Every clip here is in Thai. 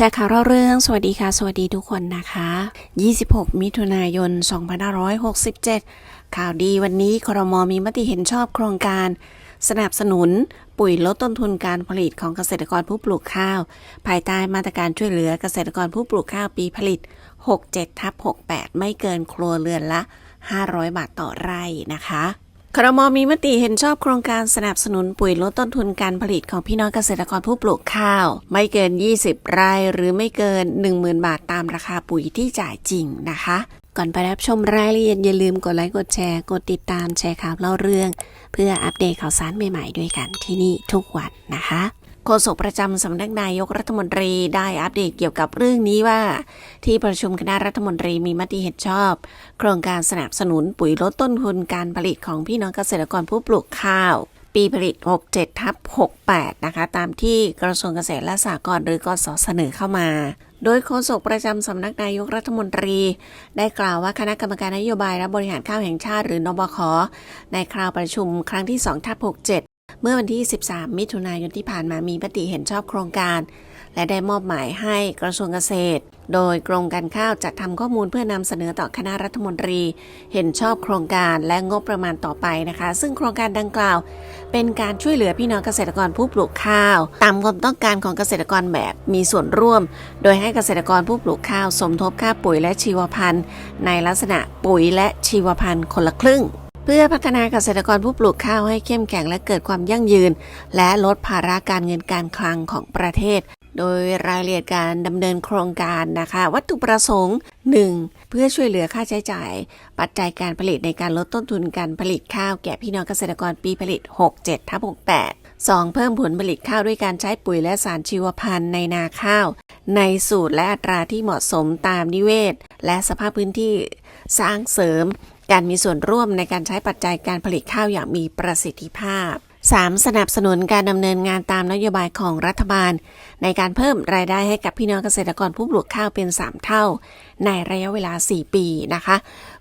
ชร์ข่าวเล่าเรื่อง สวัสดีค่ะ สวัสดีทุกคนนะคะ 26 มิถุนายน 2567 ข่าวดีวันนี้ครมมีมติเห็นชอบโครงการ สนับสนุนปุ๋ยลดต้นทุนการผลิตของเกษตรกรผู้ปลูกข้าว ภายใต้มาตรการช่วยเหลือเกษตรกรผู้ปลูกข้าวปีผลิต 67ทับ68 ไม่เกินครัวเรือนละ 500 บาทต่อไร่นะคะ ครมมีมติเห็นชอบโครงการสนับสนุนปุ๋ยลดต้นทุนการผลิตของพี่น้องเกษตรกรผู้ปลูกข้าว ไม่เกิน 20 ไร่หรือไม่เกิน 10,000 บาทตามราคาปุ๋ยที่จ่ายจริงนะคะ ก่อนไปรับชมรายละเอียดอย่าลืมกดไลค์กดแชร์ กดติดตามแชร์ข่าวเล่าเรื่อง เพื่ออัปเดตข่าวสารใหม่ๆด้วยกันที่นี่ทุกวันนะคะ โฆษกประจำสำนักนายกรัฐมนตรีได้อัปเดตเกี่ยวกับเรื่องนี้ว่า ที่ประชุมคณะรัฐมนตรีมีมติเห็นชอบ โครงการสนับสนุนปุ๋ยลดต้นทุนการผลิตของพี่น้องเกษตรกรผู้ปลูกข้าว ปีผลิต 67 ทับ 68 นะคะ ตามที่กระทรวงเกษตรและสหกรณ์หรือกสเสนอเข้ามาโดยโฆษกประจำสำนักนายกรัฐมนตรี ได้กล่าวว่าคณะกรรมการนโยบายและบริหารข้าวแห่งชาติหรือนบคในคราวประชุมครั้งที่ 2 ทับ 67 เมื่อวันที่ 13 มิถุนายนที่ผ่านมามีมติเห็นชอบโครงการ และได้มอบหมายให้กระทรวงเกษตร โดยกรมการข้าวจัดทำข้อมูลเพื่อนำเสนอต่อคณะรัฐมนตรี เห็นชอบโครงการและงบประมาณต่อไปนะคะ ซึ่งโครงการดังกล่าว เป็นการช่วยเหลือพี่น้องเกษตรกรผู้ปลูกข้าว ตามความต้องการของเกษตรกรแบบมีส่วนร่วม โดยให้เกษตรกรผู้ปลูกข้าว สมทบค่าปุ๋ยและชีวพันธุ์ ในลักษณะปุ๋ยและชีวพันธุ์คนละครึ่ง พื่อพัฒนาเกษตรกรผู้ปลูกข้าวให้เข้มแข็งและเกิดความยั่งยืน และลดภาระการเงินการคลังของประเทศ โดยรายละเอียดการดำเนินโครงการนะคะ วัตถุประสงค์ 1. เพื่อช่วยเหลือค่าใช้จ่าย ปัจจัยการผลิตในการลดต้นทุนการผลิตข้าวแก่พี่น้องเกษตรกรปีผลิต 67ทับ68 2. เพิ่มผลผลิตข้าวด้วยการใช้ปุ๋ยและสารชีวพันธุ์ในนาข้าว ในสูตรและอัตราที่เหมาะสมตามนิเวศ และสภาพพื้นที่ สร้างเสริม การมีส่วนร่วมในการใช้ปัจจัยการผลิตข้าวอย่างมีประสิทธิภาพ 3. สนับสนุนการดำเนินงานตามนโยบายของรัฐบาล ในการเพิ่มรายได้ให้กับพี่น้องเกษตรกรผู้ปลูกข้าวเป็น 3 เท่า ในระยะเวลา 4 ปีนะคะ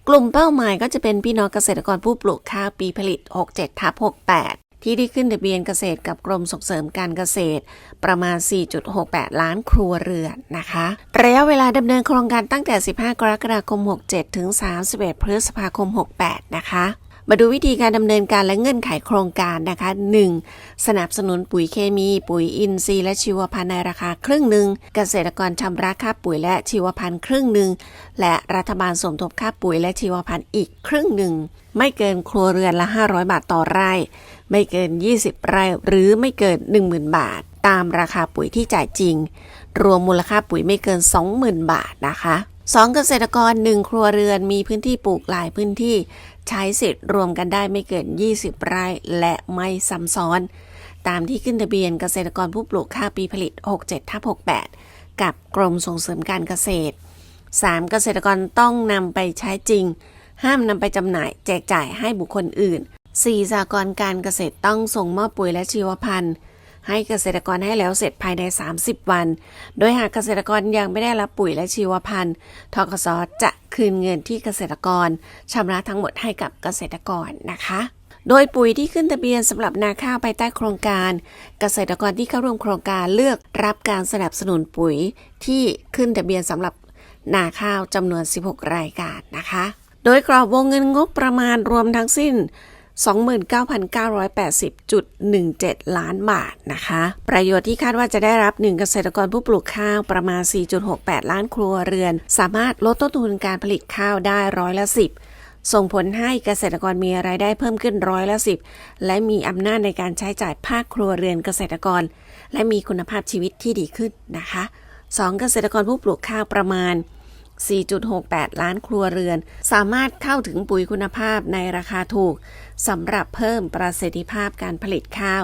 กลุ่มเป้าหมายก็จะเป็นพี่น้องเกษตรกรผู้ปลูกข้าวปีผลิต 67ทับ68 ที่ได้ขึ้นทะเบียนเกษตรกับกรมส่งเสริมการเกษตร ประมาณ 4.68 ล้านครัวเรือนนะคะ ระยะเวลาดำเนินโครงการตั้งแต่ 15 กรกฎาคม 67 ถึง 31 พฤษภาคม 68 นะคะ มาดูวิธีการดำเนินการและเงื่อนไขโครงการนะคะ 1. สนับสนุนปุ๋ยเคมี ปุ๋ยอินทรีย์และชีวพันธุ์ในราคาครึ่งหนึ่งเกษตรกรชำระค่าปุ๋ยและชีวพันธุ์ครึ่งหนึ่งและรัฐบาลสมทบค่าปุ๋ยและชีวพันธุ์อีกครึ่งหนึ่งไม่เกินครัวเรือนละ 500 บาทต่อไร่ ไม่เกิน 20 ไร่ หรือไม่เกิน 10,000 บาท ตามราคาปุ๋ยที่จ่ายจริง รวมมูลค่าปุ๋ยไม่เกิน 20,000 บาทนะคะ 2. เกษตรกร 1 ครัวเรือนมีพื้นที่ปลูกหลายพื้นที่ ใช้สิทธิ์รวมกันได้ไม่เกิน 20 ไร่และไม่ซ้ำซ้อน ตามที่ขึ้นทะเบียนเกษตรกรผู้ปลูกข้าวปีผลิต 67ทับ68 กับกรมส่งเสริมการเกษตร 3. เกษตรกรต้องนำไปใช้จริง ห้ามนำไปจำหน่ายแจกจ่ายให้บุคคลอื่น 4. สหกรการเกษตรต้องส่งมอบปุ๋ยและชีวพันธุ์ ให้เกษตรกรให้แล้วเสร็จภายใน 30 วัน โดยหากเกษตรกรยังไม่ได้รับปุ๋ยและชีวพันธุ์ทกสจะคืนเงินที่เกษตรกรชำระทั้งหมดให้กับเกษตรกรนะคะโดยปุ๋ยที่ขึ้นทะเบียนสำหรับนาข้าวภายใต้โครงการ เกษตรกรที่เข้าร่วมโครงการเลือกรับการสนับสนุนปุ๋ยที่ขึ้นทะเบียนสำหรับนาข้าวจำนวน 16 รายการนะคะ โดยกรอบวงเงินงบประมาณรวมทั้งสิ้น 29,980.17 ล้านบาทนะคะ ประโยชน์ที่คาดว่าจะได้รับ 1 เกษตรกรผู้ปลูกข้าวประมาณ 4.68 ล้านครัวเรือน สามารถลดต้นทุนการผลิตข้าวได้ร้อยละ 10 ส่งผลให้เกษตรกรมีรายได้เพิ่มขึ้นร้อยละ 10 และมีอำนาจในการใช้จ่ายภาคครัวเรือนเกษตรกร และมีคุณภาพชีวิตที่ดีขึ้นนะคะ 2 เกษตรกรผู้ปลูกข้าวประมาณ 4.68 ล้านครัวเรือน สามารถเข้าถึงปุ๋ยคุณภาพในราคาถูกสำหรับเพิ่มประสิทธิภาพการผลิตข้าว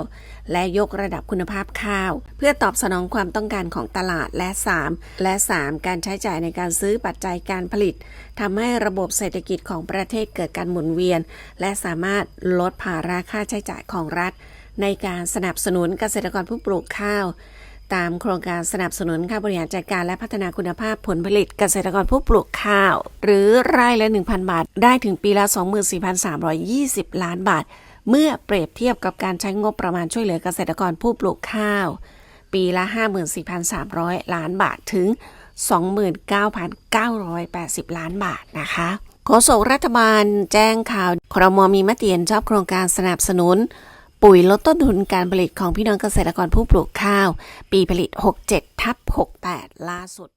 และยกระดับคุณภาพข้าว เพื่อตอบสนองความต้องการของตลาดและ 3 และ 3 การใช้จ่ายในการซื้อปัจจัยการผลิตทำให้ระบบเศรษฐกิจของประเทศเกิดการหมุนเวียน และสามารถลดภาระค่าใช้จ่ายของรัฐ ในการสนับสนุนเกษตรกรผู้ปลูกข้าว ตามโครงการสนับสนุนค่าบริหารจัดการและพัฒนาคุณภาพผลผลิตเกษตรกรผู้ปลูกข้าว หรือรายละ 1,000 บาท ได้ถึงปีละ 24,320 ล้านบาท เมื่อเปรียบเทียบกับการใช้งบประมาณช่วยเหลือเกษตรกรผู้ปลูกข้าวปปีละ 54,300 ล้านบาทถึง 29,980 ล้านบาทนะคะโฆษกรัฐบาลแจ้งข่าวครมมีมติเห็นชอบโครงการสนับสนุน ปุ๋ยลดต้นทุนการผลิตของพี่น้องเกษตรกรผู้ปลูกข้าว ปีผลิต 67 ทับ 68 ล่าสุด